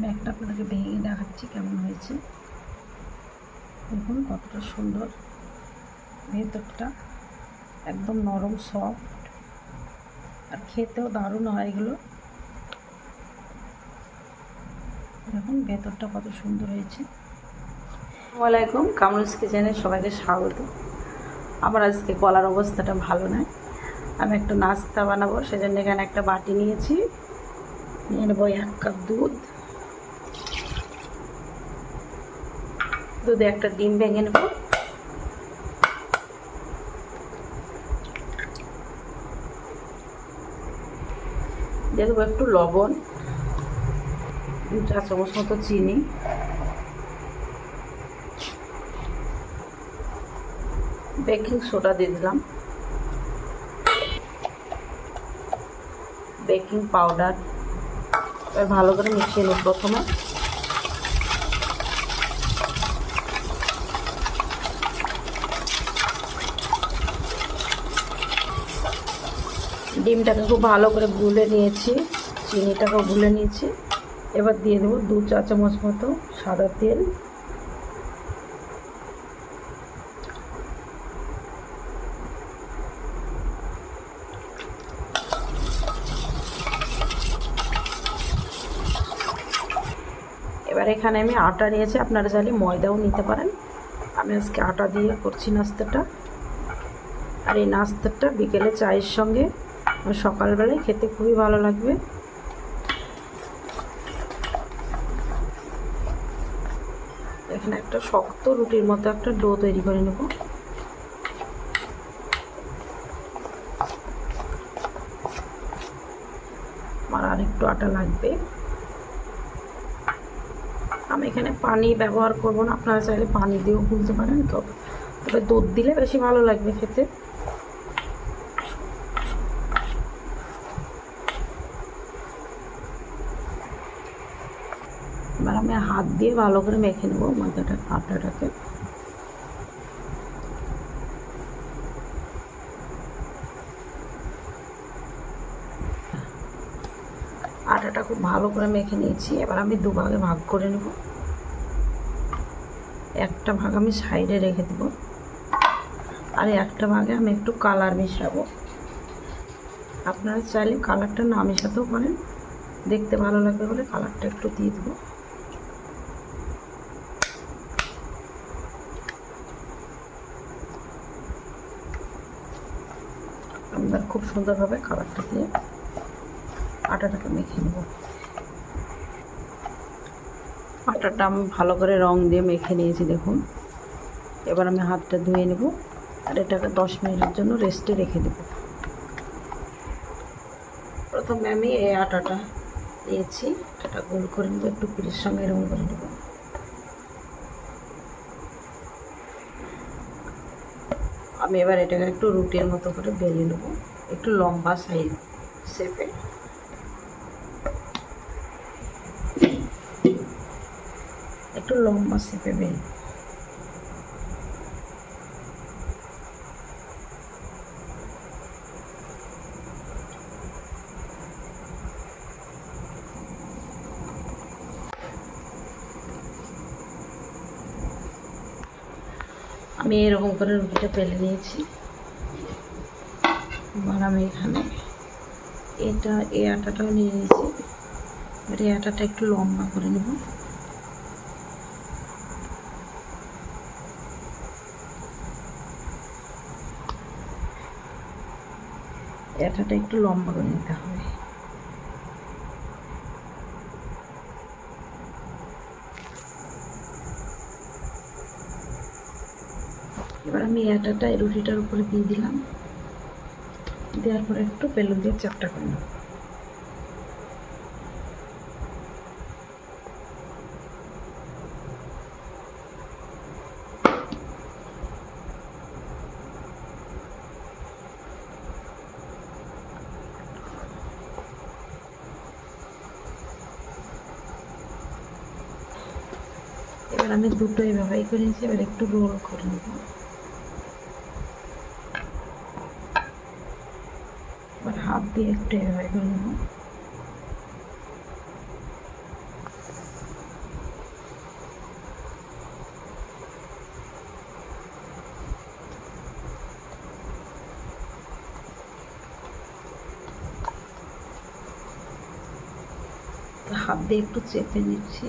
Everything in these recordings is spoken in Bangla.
আমি একটা আপনাদেরকে ভেঙে দেখাচ্ছি কেমন হয়েছে। দেখুন কতটা সুন্দর। ভেতরটা একদম নরম সফট আর খেতেও দারুণ হয় এগুলো। দেখুন ভেতরটা কত সুন্দর হয়েছে। আসসালামাইকুম কামরুস কিচেনে সবাইকে স্বাগত। আমার আজকে গলার অবস্থাটা ভালো নয়। আমি একটু নাস্তা বানাবো, সেজন্য এখানে একটা বাটি নিয়েছি। নিয়ে নেব এক কাপ দুধ। দুধে একটা ডিম ভেঙে নেব। দিয়ে দেবো একটু লবণ চা চামচ মতো চিনি। বেকিং সোডা দিয়ে দিলাম। Baking powder. ভালো করে মিশিয়ে নেব প্রথমে। ডিমটাকে খুব ভালো করে গুলে নিয়েছি, চিনিটাকেও গুলে নিয়েছি। এবার দিয়ে দেবো দু চা চামচ মতো সাদা তেল। এবার এখানে আমি আটা নিয়েছি, আপনারা চাইলে ময়দাও নিতে পারেন। আমি আজকে আটা দিয়ে করছি নাস্তাটা। আর এই নাস্তাটা বিকেলে চায়ের সঙ্গে সকালবেলায় খেতে খুবই ভালো লাগবে। এখানে একটা শক্ত রুটির মতো একটা ডো তৈরি করে নেব। আমার আর একটু আটা লাগবে। আমি এখানে পানি ব্যবহার করব না, আপনারা চাইলে পানি দিয়েও গুলতে পারেন, তবে তবে দুধ দিলে বেশি ভালো লাগবে খেতে। এবার আমি হাত দিয়ে ভালো করে মেখে নেব ময়দাটা আটাটাকে আটাটা খুব ভালো করে মেখে নিয়েছি, এবার আমি দুভাগে ভাগ করে নেব। একটা ভাগ আমি সাইডে রেখে দেবো, আর একটা ভাগে আমি একটু কালার মিশাবো। আপনারা চাইলে কালারটা না মেশাতেও পারেন, দেখতে ভালো লাগবে বলে কালারটা একটু দিয়ে দেবো আমরা খুব সুন্দরভাবে খাবারটা দিয়ে আটাটাকে মেখে নেব। আটাটা আমি ভালো করে রং দিয়ে মেখে নিয়েছি, দেখুন। এবার আমি হাতটা ধুয়ে নেব আর এটাকে দশ মিনিটের জন্য রেস্টে রেখে দেব। প্রথমে আমি এই আটাটা দিয়েছি, আটাটা গোল করে নেব, একটু পিঠের সঙ্গে এরকম করে নেব। আমি এবার এটাকে একটু রুটির মতো করে বেলে নেব। একটু লম্বা সাইজ শেপে একটু লম্বা শেপে বেল আমি এরকম করে রুটিটা পেলে নিয়েছি। এবার আমি এখানে এটা এই আটাটাও নিয়ে নিয়েছি। এবার এই আটাটা একটু লম্বা করে নেব। আটাটা একটু লম্বা করে নিতে হবে। এবার আমি এই আটাটা রুটিটার উপরে দিয়ে দিলাম। দেওয়ার পরে একটু বেলুন দিয়ে চাপটা করে নেব এবার আমি দুটো এভাবেই করে নিয়েছি, এবার একটু রোল করে নেব। হাত দিয়ে একটু এভাবে করে নেব হাত দিয়ে একটু চেপে নিচ্ছি।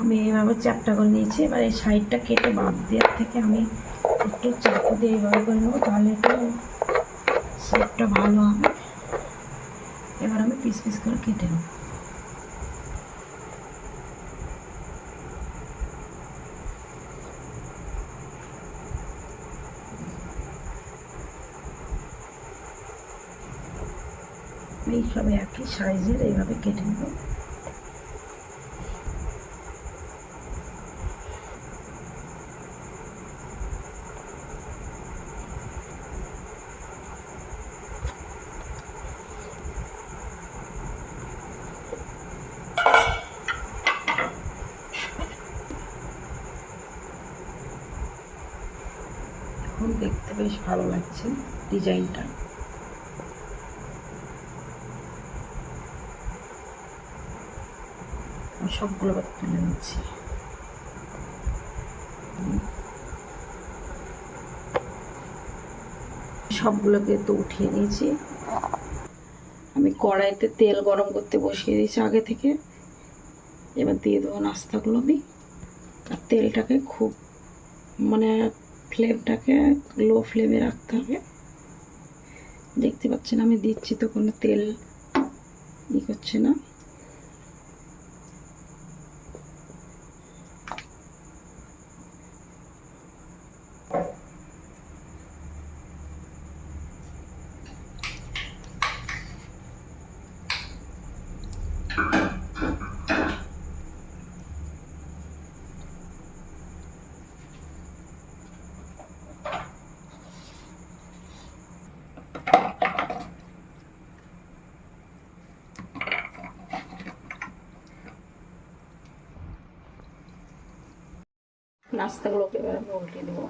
আমি এইভাবে চ্যাপটা করে নিয়েছি, এবার এই সাইডটা কেটে বাদ দেওয়ার থেকে আমি একটু চাকু দিয়ে এইভাবে করে নেব, তাহলে একটু শেপটা ভালো হবে। এবার আমি পিস পিস করে কেটে নেব। এই সব একই সাইজের, এইভাবে কেটে নেব এখন দেখতে বেশ ভালো লাগছে ডিজাইনটা। সবগুলো তুলে নিচ্ছি। সবগুলোকে তো উঠিয়ে নিয়েছি। আমি কড়াইতে তেল গরম করতে বসিয়ে দিয়েছি আগে থেকে। এবার দিয়ে দেবো নাস্তাগুলো আমি। আর তেলটাকে খুব মানে ফ্লেমটাকে লো ফ্লেমে রাখতে হবে। দেখতে পাচ্ছেন আমি দিচ্ছি তো কোনো তেল ই করছে না। নাস্তাগুলোকে এবার আমি উল্টে দেবো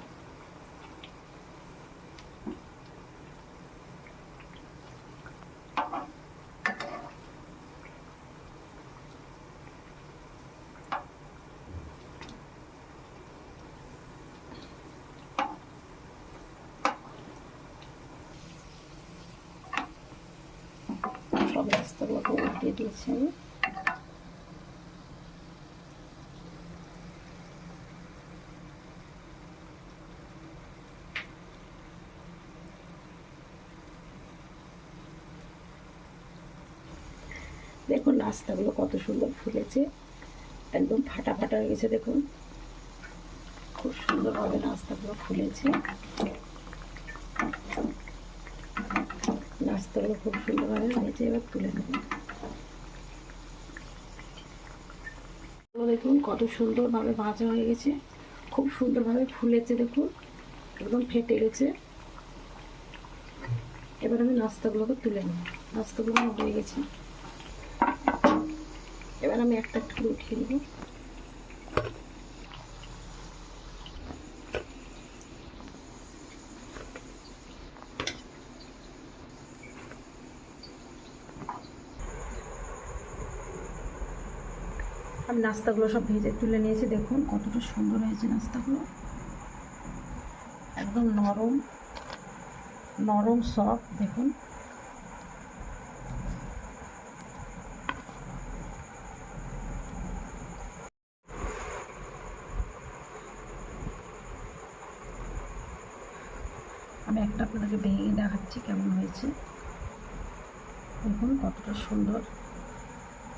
সব নাস্তাগুলোকে উল্টে দিয়েছি আমি দেখুন নাস্তাগুলো কত সুন্দর ফুলেছে একদম ফাটা ফাটা হয়ে গেছে, দেখুন। খুব সুন্দরভাবে নাস্তাগুলো ফুলেছে। নাস্তাগুলো খুব সুন্দরভাবে হয়েছে, এবার তুলে নেব। দেখুন, কত সুন্দরভাবে ভাজা হয়ে গেছে। খুব সুন্দরভাবে ফুলেছে, দেখুন। একদম ফেটে গেছে। এবার আমি নাস্তাগুলোকে তুলে নেব। নাস্তাগুলো হয়ে গেছে। এবার আমি একটা একটা করে উঠিয়ে নেব। আমি নাস্তাগুলো সব ভেজে তুলে নিয়েছি, দেখুন কতটা সুন্দর হয়েছে নাস্তাগুলো। একদম নরম নরম সফট দেখুন। আমি একটা আপনাদেরকে ভেঙে দেখাচ্ছি কেমন হয়েছে। দেখুন কতটা সুন্দর।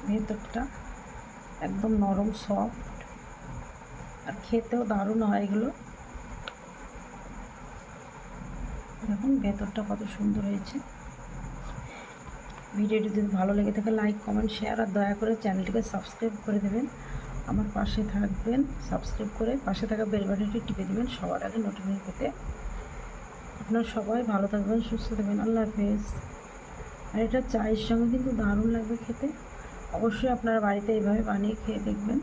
ভেতরটা একদম নরম সফট আর খেতেও দারুণ হয় এগুলো। দেখুন ভেতরটা কত সুন্দর হয়েছে। ভিডিওটি যদি ভালো লেগে থাকে লাইক কমেন্ট শেয়ার আর দয়া করে চ্যানেলটিকে সাবস্ক্রাইব করে দেবেন। আমার পাশে থাকবেন সাবস্ক্রাইব করে পাশে থাকা বেল বাটনটি টিপে দেবেন। সবার আগে নোটিফিকেশন পেতে আপনারা সবাই ভালো থাকবেন, সুস্থ থাকবেন। আল্লাহ হাফেজ। আর এটা চায়ের সঙ্গে কিন্তু দারুণ লাগবে খেতে। অবশ্যই আপনারা বাড়িতে এইভাবে বানিয়ে খেয়ে দেখবেন।